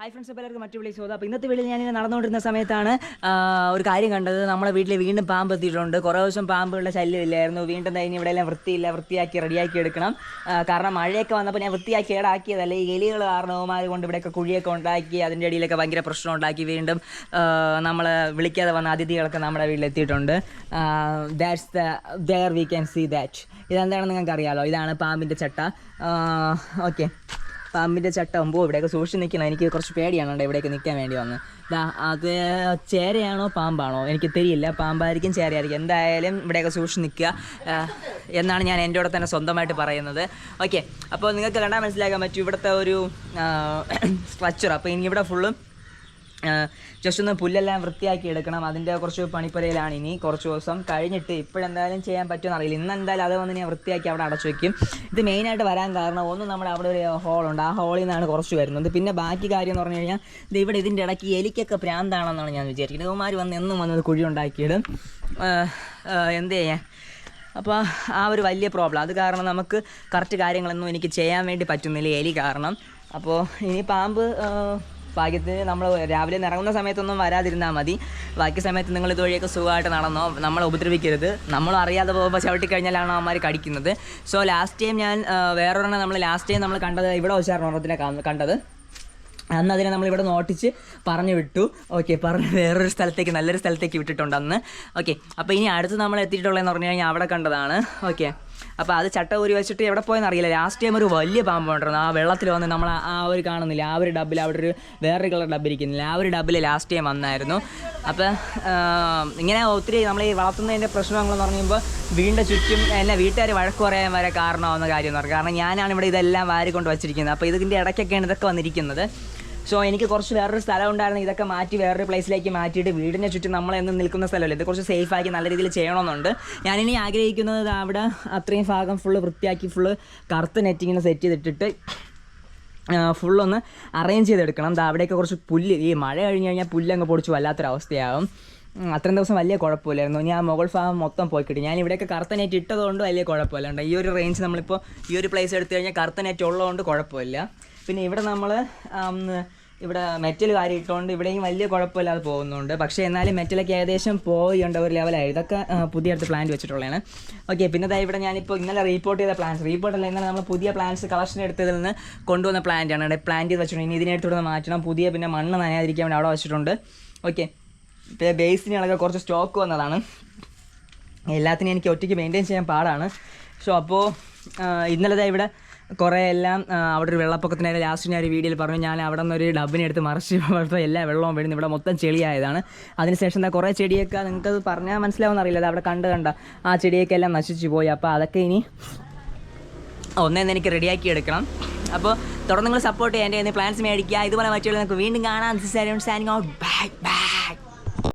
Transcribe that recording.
Hi friends എല്ലാവർക്കും മറ്റു വിളി ചോദ്യം അപ്പോൾ ഇന്നത്തെ വീട്ടിൽ ഞാനിങ്ങനെ നടന്നുകൊണ്ടിരുന്ന സമയത്താണ് ഒരു കാര്യം കണ്ടത്. നമ്മുടെ വീട്ടിൽ വീണ്ടും പാമ്പ് എത്തിയിട്ടുണ്ട്. കുറേ ദിവസം പാമ്പുകളുടെ ശല്യം ഇല്ലായിരുന്നു വീണ്ടും തന്നെ ഇവിടെ എല്ലാം വൃത്തിയില്ല വൃത്തിയാക്കി റെഡിയാക്കി എടുക്കണം. കാരണം മഴയൊക്കെ വന്നപ്പോൾ ഞാൻ വൃത്തിയാക്കി ഏടാക്കിയതല്ല. ഈ എലികൾ കാരണവുമാര് കൊണ്ട് ഇവിടെയൊക്കെ കുഴിയൊക്കെ ഉണ്ടാക്കി അതിന്റെ ഇടയിലൊക്കെ ഭയങ്കര പ്രശ്നം ഉണ്ടാക്കി വീണ്ടും നമ്മൾ വിളിക്കാതെ വന്ന അതിഥികളൊക്കെ നമ്മുടെ വീട്ടിലെത്തിയിട്ടുണ്ട് that's the there we can see that ഇതെന്താണെന്ന് നിങ്ങൾക്ക് അറിയാമല്ലോ ഇതാണ് പാമ്പിന്റെ ചട്ട. ഓക്കെ പാമ്പിന്റെ ചട്ട. ഒമ്പോ ഇവിടെയൊക്കെ സൂക്ഷിച്ച് നിൽക്കണം. എനിക്ക് കുറച്ച് പേടിയാണ് ഇവിടെയൊക്കെ നിൽക്കാൻ വേണ്ടി വന്ന്. അത് ചേരയാണോ പാമ്പാണോ? എനിക്ക് തെരിയില്ല. പാമ്പായിരിക്കും ചേരയായിരിക്കും. എന്തായാലും ഇവിടെയൊക്കെ സൂക്ഷിച്ച് നിൽക്കുക എന്നാണ് ഞാൻ എന്റെ കൂടെ തന്നെ സ്വന്തമായിട്ട് പറയുന്നത്. ഓക്കെ അപ്പോൾ നിങ്ങൾക്ക് കണ്ടാൽ മനസ്സിലാക്കാൻ പറ്റും ഇവിടുത്തെ ഒരു സ്ട്രക്ചർ അപ്പോൾ ഇനി ഇവിടെ ഫുള്ളും ജസ്റ്റ് ഒന്ന് പുല്ലെല്ലാം വൃത്തിയാക്കി എടുക്കണം. അതിന്റെ കുറച്ച് പണിപ്പുരയിലാണ് ഇനി കുറച്ച് ദിവസം. കഴിഞ്ഞിട്ട് ഇപ്പോഴെന്തായാലും ചെയ്യാൻ പറ്റുമെന്ന് അറിയില്ല. ഇന്ന് എന്തായാലും അത് വന്ന് ഞാൻ വൃത്തിയാക്കി അവിടെ അടച്ചു വയ്ക്കും ഇത് മെയിനായിട്ട് വരാൻ കാരണം ഒന്ന് നമ്മുടെ അവിടെ ഒരു ഹോളുണ്ട് ആ ഹോളിൽ നിന്നാണ് കുറച്ച് വരുന്നത്. പിന്നെ ബാക്കി കാര്യം എന്ന് പറഞ്ഞു കഴിഞ്ഞാൽ ഇത് ഇവിടെ ഇതിന്റെ ഇടയ്ക്ക് എലിക്കൊക്കെ പ്രാന്താണെന്നാണ് ഞാൻ വിചാരിക്കുന്നത്. ഇവന്മാർ വന്ന് എന്നും വന്നത് കുഴി ഉണ്ടാക്കിയിടും. എന്ത് ചെയ്യാൻ അപ്പോൾ ആ ഒരു വലിയ പ്രോബ്ലം അത് കാരണം നമുക്ക് കറക്റ്റ് കാര്യങ്ങളൊന്നും എനിക്ക് ചെയ്യാൻ വേണ്ടി പറ്റുന്നില്ല എലി കാരണം. അപ്പോൾ ഇനി പാമ്പ് ഭാഗ്യത്തിന് നമ്മൾ രാവിലെ ഇറങ്ങുന്ന സമയത്തൊന്നും വരാതിരുന്നാൽ മതി. ബാക്കി സമയത്ത് നിങ്ങൾ ഇതുവഴിയൊക്കെ സുഖമായിട്ട് നടന്നോ നമ്മളെ ഉപദ്രവിക്കരുത്. നമ്മൾ അറിയാതെ പോകുമ്പോൾ ചവിട്ടി കഴിഞ്ഞാലാണ് അവന്മാർ കടിക്കുന്നത്. സോ ലാസ്റ്റ് ടൈം ഞാൻ വേറൊരെണ്ണം നമ്മൾ ലാസ്റ്റ് ടൈം നമ്മൾ കണ്ടത് ഇവിടെ വെച്ചായിരുന്നു ഒരെണ്ണത്തിനെ കണ്ടത്. അന്ന് അതിനെ നമ്മൾ ഇവിടെ നോട്ടിച്ച് പറഞ്ഞു വിട്ടു. ഓക്കെ പറഞ്ഞ് വേറൊരു സ്ഥലത്തേക്ക് നല്ലൊരു സ്ഥലത്തേക്ക് വിട്ടിട്ടുണ്ട് അന്ന്. ഓക്കെ അപ്പോൾ ഇനി അടുത്ത് നമ്മൾ എത്തിയിട്ടുള്ളതെന്ന് പറഞ്ഞു കഴിഞ്ഞാൽ അവിടെ കണ്ടതാണ്. ഓക്കെ അപ്പോൾ അത് ചട്ട ഊരി വെച്ചിട്ട് എവിടെ പോയെന്ന് അറിയില്ല. ലാസ്റ്റ് ടൈം ഒരു വലിയ പാമ്പ് ഉണ്ടായിരുന്നു ആ വെള്ളത്തിൽ വന്ന് നമ്മൾ ആ- ഒരു കാണുന്നില്ല ആ ഒരു ഡബിൽ അവിടെ ഒരു വേറൊരു കളർ ഡബ് ഇരിക്കുന്നില്ല ആ ഒരു ഡബിൽ ലാസ്റ്റ് ടൈം വന്നായിരുന്നു. അപ്പോൾ ഇങ്ങനെ ഒത്തിരി നമ്മൾ ഈ വളർത്തുന്നതിന്റെ പ്രശ്നങ്ങളെന്ന് പറയുമ്പോൾ വീടിന്റെ ചുറ്റും എന്നെ വീട്ടുകാർ വഴക്ക് പറയാൻ വരെ കാരണമാവുന്ന കാര്യം എന്ന് പറഞ്ഞു കാരണം ഞാനാണ് ഇവിടെ ഇതെല്ലാം വാരിക്കൊണ്ട് വച്ചിരിക്കുന്നത്. അപ്പോൾ ഇതിന്റെ ഇടയ്ക്കൊക്കെയാണ് ഇതൊക്കെ വന്നിരിക്കുന്നത്. സോ എനിക്ക് കുറച്ച് വേറൊരു സ്ഥലം ഉണ്ടായിരുന്നു. ഇതൊക്കെ മാറ്റി വേറൊരു പ്ലേസിലേക്ക് മാറ്റിയിട്ട് വീടിനെ ചുറ്റും നമ്മൾ എന്നും നിൽക്കുന്ന സ്ഥലമല്ലേ? ഇത് കുറച്ച് സേഫ് ആക്കി നല്ല രീതിയിൽ ചെയ്യണമെന്നുണ്ട്. ഞാനിനി ആഗ്രഹിക്കുന്നത് അവിടെ അത്രയും ഭാഗം ഫുള്ള് വൃത്തിയാക്കി ഫുള്ള് കറുത്ത നെറ്റിങ്ങനെ സെറ്റ് ചെയ്തിട്ടിട്ട് ഫുള്ളൊന്ന് അറേഞ്ച് ചെയ്തെടുക്കണം. ദാ അവിടെയൊക്കെ കുറച്ച് പുല്ല്. ഈ മഴ കഴിഞ്ഞ് കഴിഞ്ഞാൽ പുല്ലങ്ങ് പൊടിച്ച് വല്ലാത്തൊരവസ്ഥയാവും. ഉം, അത്രയും ദിവസം വലിയ കുഴപ്പമില്ലായിരുന്നു. ഞാൻ മുകൾ ഫാം മൊത്തം പോയി കിട്ടി. ഞാൻ ഇവിടെയൊക്കെ കറുത്ത നെറ്റ് ഇട്ടതുകൊണ്ട് വലിയ കുഴപ്പമില്ലാണ്ട്. ഈ ഒരു റേഞ്ച് നമ്മളിപ്പോൾ ഈ ഒരു പ്ലേസ് എടുത്തു കഴിഞ്ഞാൽ കറുത്ത നെറ്റ് ഉള്ളതുകൊണ്ട് കുഴപ്പമില്ല. പിന്നെ ഇവിടെ നമ്മൾ ഇവിടെ മെറ്റൽ കാര്യം ഇട്ടുകൊണ്ട് ഇവിടെയും വലിയ കുഴപ്പമില്ലാതെ പോകുന്നുണ്ട്. പക്ഷേ എന്നാലും മെറ്റലൊക്കെ ഏകദേശം പോയുണ്ട് ഒരു ലെവലായി ഇതൊക്കെ പുതിയ അടുത്ത് പ്ലാന്റ് വെച്ചിട്ടുള്ളതാണ്. ഓക്കെ പിന്നെ ദാ ഇവിടെ ഞാനിപ്പോൾ ഇന്നലെ റിപ്പോർട്ട് ചെയ്ത റിപ്പോർട്ട് അല്ല ഇന്നലെ നമ്മൾ പുതിയ പ്ലാന്റ്സ് കളക്ഷൻ എടുത്തതിൽ നിന്ന് കൊണ്ടുവന്ന പ്ലാന്റ് ആണ്. ഇവിടെ പ്ലാന്റ് ചെയ്ത് വെച്ചിട്ടുണ്ട്. ഇനി ഇതിനെടുത്തോടെ മാറ്റണം. പുതിയ പിന്നെ മണ്ണ് നനയാതിരിക്കാൻ വേണ്ടി അവിടെ വെച്ചിട്ടുണ്ട്. ഓക്കെ പിന്നെ ബേസിനുകളൊക്കെ കുറച്ച് സ്റ്റോക്ക് വന്നതാണ്. എല്ലാത്തിനും എനിക്ക് ഒറ്റയ്ക്ക് മെയിന്റെയിൻ ചെയ്യാൻ പാടാണ്. സോ അപ്പോൾ ഇന്നലെ ഇവിടെ കുറേ എല്ലാം അവിടെ ഒരു വെള്ളപ്പൊക്കത്തിനായിട്ട് ലാസ്റ്റ് ഞാൻ ഒരു വീഡിയോയിൽ പറഞ്ഞു ഞാൻ അവിടെ നിന്ന് ഒരു ഡബിനെടുത്ത് മറിച്ച് അവിടുത്തെ എല്ലാ വെള്ളവും വീഴുന്നു ഇവിടെ മൊത്തം ചെളിയായതാണ്. അതിനുശേഷം എന്താ കുറേ ചെടിയൊക്കെ നിങ്ങൾക്ക് അത് പറഞ്ഞാൽ മനസ്സിലാവുന്ന അറിയില്ല അവിടെ കണ്ട് കണ്ട ആ ചെടിയൊക്കെ എല്ലാം നശിച്ചു പോയി. അപ്പോൾ അതൊക്കെ ഇനി ഒന്നേന്ന് എനിക്ക് റെഡിയാക്കി എടുക്കണം. അപ്പോൾ തുടർന്ന് നിങ്ങൾ സപ്പോർട്ട് ചെയ്യാൻ എന്റെ പ്ലാൻസ് മേടിക്കുക. ഇതുപോലെ മറ്റുള്ള നിങ്ങൾക്ക് വീണ്ടും കാണാം. സാനിങ് ഔട്ട് ബൈ ബൈ